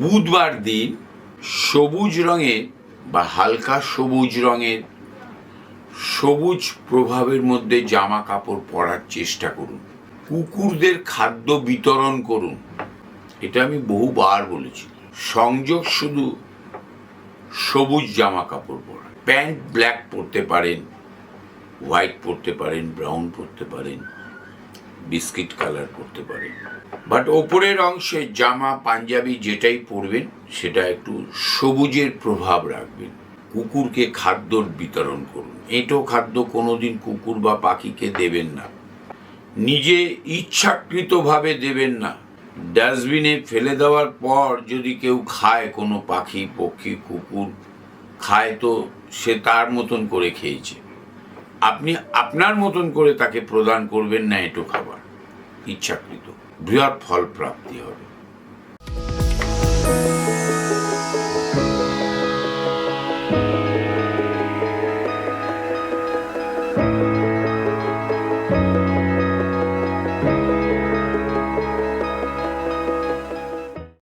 বুধবার দিন সবুজ রঙের বা হালকা সবুজ রঙের সবুজ প্রভাবের মধ্যে জামা কাপড় পরার চেষ্টা করুন। কুকুরদের খাদ্য বিতরণ করুন। এটা আমি বহুবার বলেছি। সংযোগ শুধু সবুজ জামা কাপড় পরা। প্যান্ট ব্ল্যাক পরতে পারেন, হোয়াইট পরতে পারেন, ব্রাউন পরতে পারেন। বিস্কিট কালার করতে পারেন বাট ওপরের অংশে জামা, পাঞ্জাবি যেটাই পরবেন, সেটা একটু সবুজের প্রভাব রাখবেন কুকুরকে খাদ্যর বিতরণ করুন। এঁটো খাদ্য কোনোদিন কুকুর বা পাখিকে দেবেন না। নিজে ইচ্ছাকৃতভাবে দেবেন না। ডাস্টবিনে ফেলে দেওয়ার পর যদি কেউ খায়, কোনো পাখি, পক্ষী, কুকুর, খায় তো সে তার মতন করে খেয়েছে। আপনি আপনার মতন করে তাকে প্রদান করবেন না এটো খাবার ইচ্ছাকৃত। বৃহৎ ফল প্রাপ্তি হবে।